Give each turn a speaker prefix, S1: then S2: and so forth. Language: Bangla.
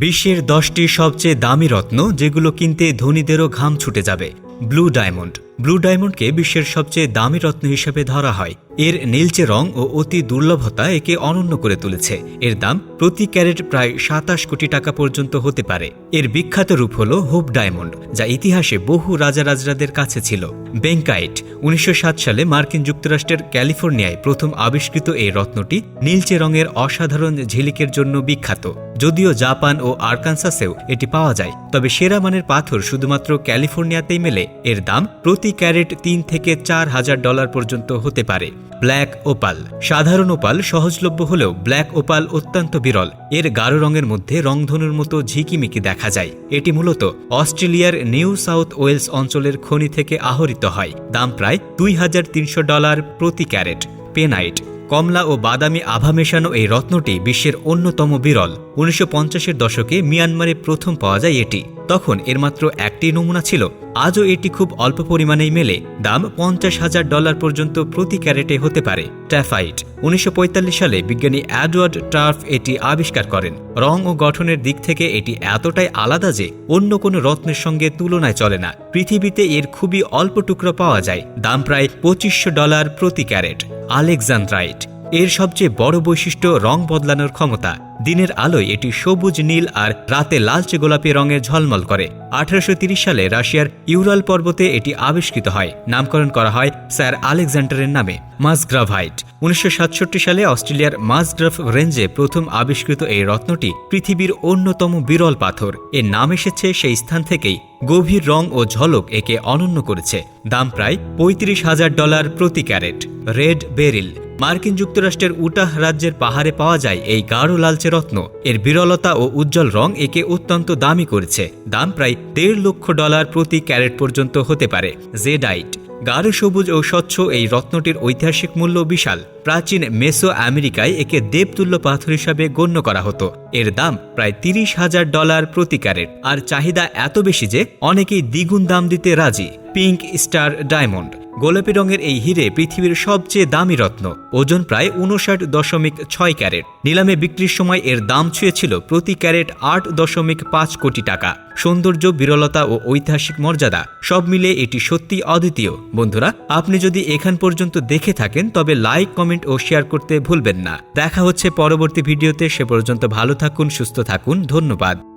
S1: বিশ্বের দশটি সবচেয়ে দামি রত্ন যেগুলো কিনতে ধনীদেরও ঘাম ছুটে যাবে ব্লু ডায়মন্ড ব্লু ডায়মন্ডকে বিশ্বের সবচেয়ে দামি রত্ন হিসেবে ধরা হয়। এর নীলচে রং ও অতি দুর্লভতা একে অনন্য করে তুলেছে। এর দাম প্রতি ক্যারেট প্রায় সাতাশ কোটি টাকা পর্যন্ত হতে পারে। এর বিখ্যাত রূপ হল হোপ ডায়মন্ড, যা ইতিহাসে বহু রাজারাজরাদের কাছে ছিল। বেঙ্কাইট, উনিশশো সাত সালে মার্কিন যুক্তরাষ্ট্রের ক্যালিফোর্নিয়ায় প্রথম আবিষ্কৃত এই রত্নটি নীলচে রঙের অসাধারণ ঝিলিকের জন্য বিখ্যাত। যদিও জাপান ও আরকানসাসেও এটি পাওয়া যায়, তবে সেরা মানের পাথর শুধুমাত্র ক্যালিফোর্নিয়াতেই মেলে। এর দাম প্রতি ক্যারেট তিন থেকে চার হাজার ডলার পর্যন্ত হতে পারে। Black opal. সাধারণ ওপাল সহজলভ্য হলেও ব্ল্যাক ওপাল অত্যন্ত বিরল। এর গাঢ় রঙের মধ্যে রংধনুর মতো ঝিকিমিকি দেখা যায়। এটি মূলত অস্ট্রেলিয়ার নিউ সাউথ ওয়েলস অঞ্চলের খনি থেকে আহরিত হয়। দাম প্রায় দুই হাজার তিনশো ডলার প্রতি ক্যারেট। পেনাইট। কমলা ও বাদামি আভা মেশানো এই রত্নটি বিশ্বের অন্যতম বিরল। উনিশশো পঞ্চাশের দশকে মিয়ানমারে প্রথম পাওয়া যায় এটি। তখন এর মাত্র একটি নমুনা ছিল। আজও এটি খুব অল্প পরিমাণেই মেলে। দাম পঞ্চাশ হাজার ডলার পর্যন্ত প্রতি ক্যারেটে হতে পারে। ট্যাফাইট উনিশশো পঁয়তাল্লিশ সালে বিজ্ঞানী অ্যাডওয়ার্ড টার্ফ এটি আবিষ্কার করেন। রং ও গঠনের দিক থেকে এটি এতটাই আলাদা যে অন্য কোনো রত্নের সঙ্গে তুলনায় চলে না। পৃথিবীতে এর খুবই অল্প টুকরো পাওয়া যায়। দাম প্রায় পঁচিশশো ডলার প্রতি ক্যারেট। আলেকজান্ড্রাইট এর সবচেয়ে বড় বৈশিষ্ট্য রং বদলানোর ক্ষমতা। দিনের আলোয় এটি সবুজ নীল আর রাতে লালচে গোলাপি রঙে ঝলমল করে। আঠারোশো সালে রাশিয়ার ইউরাল পর্বতে এটি আবিষ্কৃত হয়। নামকরণ করা হয় স্যার আলেকজান্ডারের নামে, মাসগ্রাভাইট। উনিশশো সাতষট্টি সালে অস্ট্রেলিয়ার মাসগ্রাফ রেঞ্জে প্রথম আবিষ্কৃত এই রত্নটি পৃথিবীর অন্যতম বিরল পাথর। এর নাম এসেছে সেই স্থান থেকেই গভীর রং ও ঝলক একে অনন্য করেছে। দাম প্রায় পঁয়ত্রিশ হাজার ডলার প্রতি ক্যারেট। Red beryl. মার্কিন যুক্তরাষ্ট্রের উটাহ রাজ্যের পাহাড়ে পাওয়া যায় এই গাঢ় লালচে রত্ন। এর বিরলতা ও উজ্জ্বল রং একে অত্যন্ত দামি করেছে। দাম প্রায় দেড় লক্ষ ডলার প্রতি ক্যারেট পর্যন্ত হতে পারে। জেডাইট। গাঢ় সবুজ ও স্বচ্ছ এই রত্নটির ঐতিহাসিক মূল্য বিশাল। প্রাচীন মেসো আমেরিকায় একে দেবতুল্য পাথর হিসাবে গণ্য করা হতো। এর দাম প্রায় তিরিশ হাজার ডলার প্রতি ক্যারেট। আর চাহিদা এত বেশি যে অনেকেই দ্বিগুণ দাম দিতে রাজি। Pink star diamond. গোলাপি রঙের এই হিরে পৃথিবীর সবচেয়ে দামি রত্ন। ওজন প্রায় উনষাট দশমিক ছয় ক্যারেট। নিলামে বিক্রির সময় এর দাম ছুঁয়েছিল প্রতি ক্যারেট আট দশমিক পাঁচ কোটি টাকা। সৌন্দর্য, বিরলতা ও ঐতিহাসিক মর্যাদা সব মিলে এটি সত্যি অদ্বিতীয়। বন্ধুরা, আপনি যদি এখান পর্যন্ত দেখে থাকেন, তবে লাইক, কমেন্ট ও শেয়ার করতে ভুলবেন না। দেখা হচ্ছে পরবর্তী ভিডিওতে। সে পর্যন্ত ভালো থাকুন, সুস্থ থাকুন। ধন্যবাদ।